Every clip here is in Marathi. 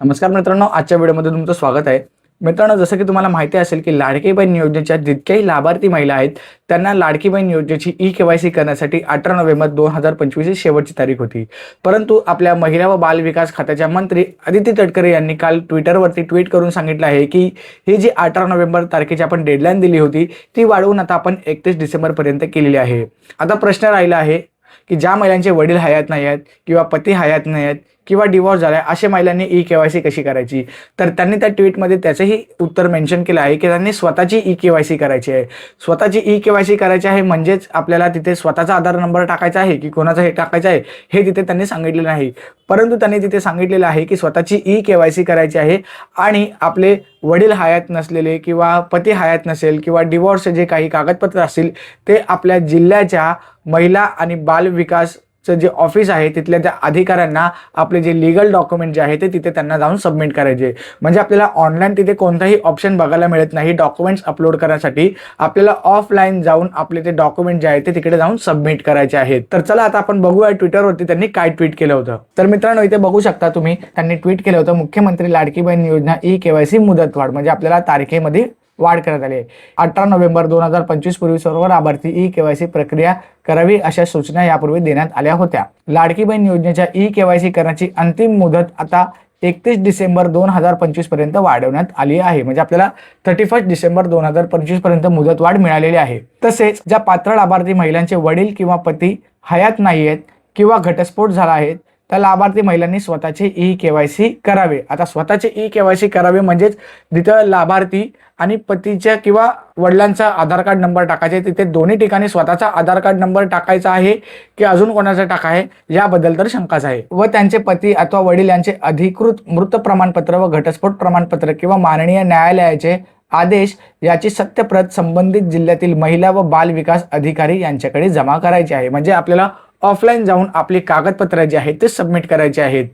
नमस्कार मित्रांनो आजच्या व्हिडिओमध्ये तुमचं स्वागत आहे. मित्रांनो जसं की तुम्हाला माहिती असेल की लाडकी बहीण योजनेच्या जितक्याही लाभार्थी महिला आहेत त्यांना लाडकी बहीण योजनेची ई के वाय सी करण्यासाठी अठरा नोव्हेंबर दोन हजार पंचवीस ही शेवटची तारीख होती. परंतु आपल्या महिला व बाल विकास खात्याच्या मंत्री आदित्य तटकरे यांनी काल ट्विटरवरती ट्विट करून सांगितलं आहे की ही जी अठरा नोव्हेंबर तारखेची आपण डेडलाईन दिली होती ती वाढवून आता आपण एकतीस डिसेंबरपर्यंत केलेली आहे. आता प्रश्न राहिला आहे की ज्या महिलांचे वडील हयात नाही आहेत किंवा पती हयात नाही आहेत किंवा डिवॉर्स झाला आहे अशा महिलांनी ई के वाय सी कशी करायची? तर त्यांनी त्या ट्विटमध्ये त्याचंही उत्तर मेन्शन केलं आहे की त्यांनी स्वतःची ई के वाय सी करायची आहे. स्वतःची ई के वाय सी करायची आहे म्हणजेच आपल्याला तिथे स्वतःचा आधार नंबर टाकायचा आहे की कोणाचा हे टाकायचं आहे हे तिथे त्यांनी सांगितलेलं नाही परंतु त्यांनी तिथे सांगितलेलं आहे की स्वतःची ई के वाय सी करायची आहे आणि आपले वडील हयात नसलेले किंवा पती हयात नसेल किंवा डिवॉर्सचे जे काही कागदपत्र असतील ते आपल्या जिल्ह्याच्या महिला आणि बाल विकासचं जे ऑफिस आहे तिथल्या त्या अधिकाऱ्यांना आपले जे लिगल डॉक्युमेंट जे आहे ते तिथे त्यांना जाऊन सबमिट करायचे. म्हणजे आपल्याला ऑनलाईन तिथे कोणताही ऑप्शन बघायला मिळत नाही. डॉक्युमेंट्स अपलोड करण्यासाठी आपल्याला ऑफलाईन जाऊन आपले ते डॉक्युमेंट जे आहे ते तिकडे जाऊन सबमिट करायचे आहेत. तर चला आता आपण बघूया ट्विटरवरती त्यांनी काय ट्विट केलं होतं. तर मित्रांनो इथे बघू शकता तुम्ही त्यांनी ट्विट केलं होतं मुख्यमंत्री लाडकी बहीण योजना ई केवायसी मुदतवाढ म्हणजे आपल्याला तारखेमध्ये वाढ करण्यात आली आहे. अठरा नोव्हेंबर दोन हजार पंचवीस पूर्वी सर्व लाभार्थी ई केवायसी प्रक्रिया करावी अशा सूचना यापूर्वी देण्यात आल्या होत्या. लाडकी बहीण योजनेच्या ई केवायसी करण्याची अंतिम मुदत आता एकतीस डिसेंबर दोन हजार पंचवीसपर्यंत वाढवण्यात आली आहे. म्हणजे आपल्याला थर्टी फर्स्ट डिसेंबर दोन हजार पंचवीसपर्यंत मुदतवाढ मिळालेली आहे. तसेच ज्या पात्र लाभार्थी महिलांचे वडील किंवा पती हयात नाही आहेत किंवा घटस्फोट झाला आहे त्या लाभार्थी महिलांनी स्वतःचे ई केवायसी करावे. आता स्वतःचे ई केवायसी करावे म्हणजेच जिथं लाभार्थी आणि पतीच्या किंवा वडिलांचा आधार कार्ड नंबर टाकायचा आहे तिथे दोन्ही ठिकाणी स्वतःचा आधार कार्ड नंबर टाकायचा आहे की अजून कोणाचा टाका आहे याबद्दल तर शंकाच आहे. व त्यांचे पती अथवा वडील यांचे अधिकृत मृत प्रमाणपत्र व घटस्फोट प्रमाणपत्र किंवा माननीय न्यायालयाचे आदेश याची सत्यप्रत संबंधित जिल्ह्यातील महिला व बाल विकास अधिकारी यांच्याकडे जमा करायची आहे. म्हणजे आपल्याला ऑफलाईन जाऊन आपले कागदपत्र जे आहेत ते सबमिट करायचे आहेत.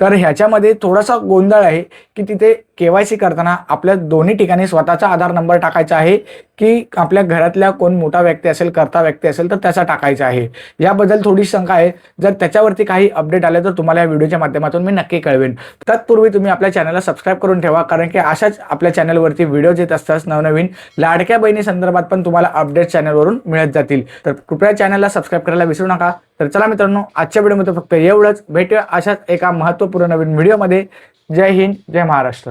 तर ह्याच्यामध्ये थोडासा गोंधळ आहे की तिथे के वाय सी करताना आपल्या दोन्ही ठिकाणी स्वतःचा आधार नंबर टाकायचा आहे की आपल्या घरातल्या कोण मोठा व्यक्ती असेल करता व्यक्ती असेल तर त्याचा टाकायचा आहे. याबद्दल थोडी शंका आहे. जर त्याच्यावरती काही अपडेट आले तर तुम्हाला या व्हिडिओच्या माध्यमातून मी नक्की कळवेन. तत्पूर्वी तुम्ही आपल्या चॅनलला सबस्क्राईब करून ठेवा कारण की अशाच आपल्या चॅनलवरती व्हिडिओ येत असतात नवनवीन लाडक्या बहिणी संदर्भात पण तुम्हाला अपडेट चॅनलवरून मिळत जातील. तर कृपया चॅनलला सबस्क्राईब करायला विसरू नका. तर चला मित्रांनो आजच्या व्हिडिओमध्ये फक्त एवढंच. भेटूया अशाच एका महत्त्वपूर्ण नवीन व्हिडिओमध्ये जय हिंद जय महाराष्ट्र.